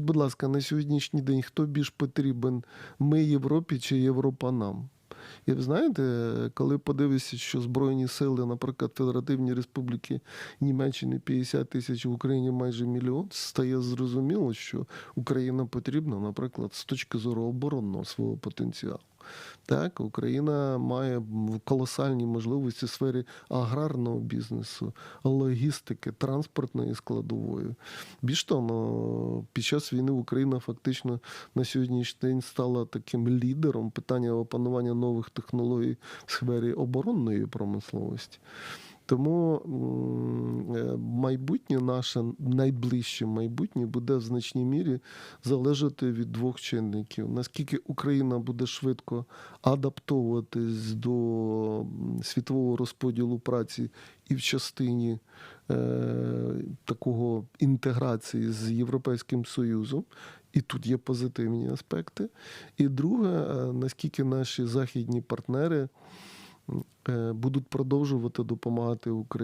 Будь ласка, на сьогоднішній день хто більш потрібен? Ми Європі чи Європа нам? І ви знаєте, коли подивишся, що Збройні сили, наприклад, Федеративні Республіки Німеччини 50 тисяч, в Україні майже мільйон, стає зрозуміло, що Україна потрібна, наприклад, з точки зору оборонного свого потенціалу. Так, Україна має колосальні можливості в сфері аграрного бізнесу, логістики, транспортної складової. Більш того, під час війни Україна фактично на сьогоднішній день стала таким лідером питання опанування нових технологій в сфері оборонної промисловості. Тому е, майбутнє наше найближче майбутнє буде в значній мірі залежати від двох чинників: наскільки Україна буде швидко адаптовуватись до світового розподілу праці і в частині е, такого інтеграції з Європейським Союзом. І тут є позитивні аспекти. І друге, е, наскільки наші західні партнери будуть продовжувати допомагати Україні.